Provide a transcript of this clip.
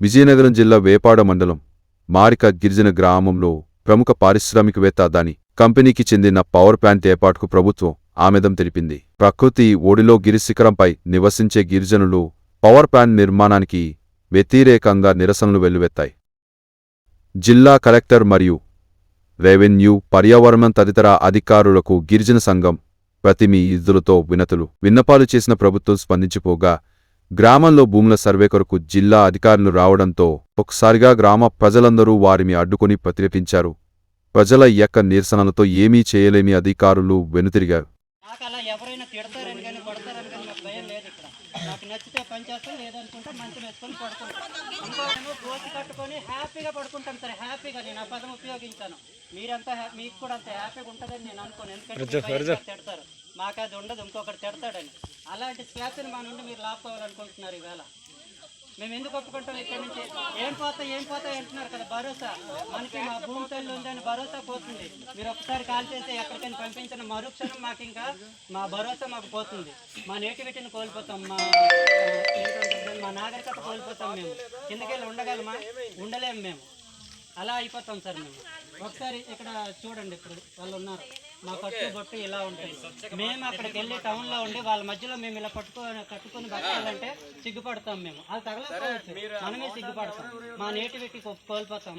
విజయనగరం జిల్లా వేపాడ మండలం మారిక గిరిజన గ్రామంలో ప్రముఖ పారిశ్రామికవేత్త దాని కంపెనీకి చెందిన పవర్ ప్లాంట్ ఏర్పాటుకు ప్రభుత్వం ఆమెదం తెలిపింది. ప్రకృతి ఒడిలో గిరిశిఖరంపై నివసించే గిరిజనులు పవర్ ప్లాంట్ నిర్మాణానికి వ్యతిరేకంగా నిరసనలు వెల్లువెత్తాయి. జిల్లా కలెక్టర్ మరియు రెవెన్యూ పర్యావరణం తదితర అధికారులకు గిరిజన సంఘం ప్రతిమి ఇదులతో వినతులు విన్నపాలు చేసిన ప్రభుత్వం స్పందించిపోగా గ్రామంలో భూముల సర్వే కొరకు జిల్లా అధికారులు రావడంతో ఒకసారిగా గ్రామ ప్రజలందరూ వారిని అడ్డుకొని ప్రతిరపించారు. ప్రజల యొక్క నిరసనలతో ఏమీ చేయలేని అధికారులు వెనుతిరిగారు. నాకు అలా ఎవరైనా తిడతారని కానీ కొడతారని కానీ నాకు భయం లేదు ఇక్కడ. నాకు నచ్చితే పని చేస్తాను లేదనుకుంటే మంచం వేసుకొని పడుకుంటాను. ఇంకోటేమో గోసి కట్టుకొని హ్యాపీగా పడుకుంటాను సరే హ్యాపీగా నేను ఆ పదం ఉపయోగించాను. మీరంతా హ్యా- మీకు కూడా అంత హ్యాపీగా ఉంటుందని నేను అనుకోను. ఎందుకంటే మీ భయంగా తిడతారు. మాకు అది ఉండదు ఇంకొకటి తిడతాడని. అలాంటి స్వేచ్ఛను మా నుండి మీరు లాక్కోవాలనుకుంటున్నారు ఈవేళ. మేము ఎందుకు ఒప్పుకుంటాం ఇక్కడ నుంచి? ఏం పోతా ఏం పోతా అంటున్నారు కదా భరోసా. మనకి మా భూమి తల్లి ఉందని భరోసా పోతుంది. మీరు ఒకసారి కాల్ చేసి ఎక్కడికైనా పంపించిన మరుక్షణం మాకు ఇంకా మా భరోసా మాకు పోతుంది. మా నేటివిటీని కోల్పోతాం మా మా నాగరికత కోల్పోతాం మేము. కిందకెళ్ళి ఉండగలమా? ఉండలేము మేము. అలా అయిపోతాం సార్ మేము. ఒకసారి ఇక్కడ చూడండి ఇప్పుడు వాళ్ళు ఉన్నారు. మా కట్టు బొట్టు ఇలా ఉంటాయి. మేము అక్కడికి వెళ్ళి టౌన్లో ఉండి వాళ్ళ మధ్యలో మేము ఇలా పట్టుకొని కట్టుకొని బతకాలంటే సిగ్గుపడతాం మేము. అది తగలకపోవచ్చు. మనమే సిగ్గుపడతాం. మా నేటివిటీ కోల్పోతాం.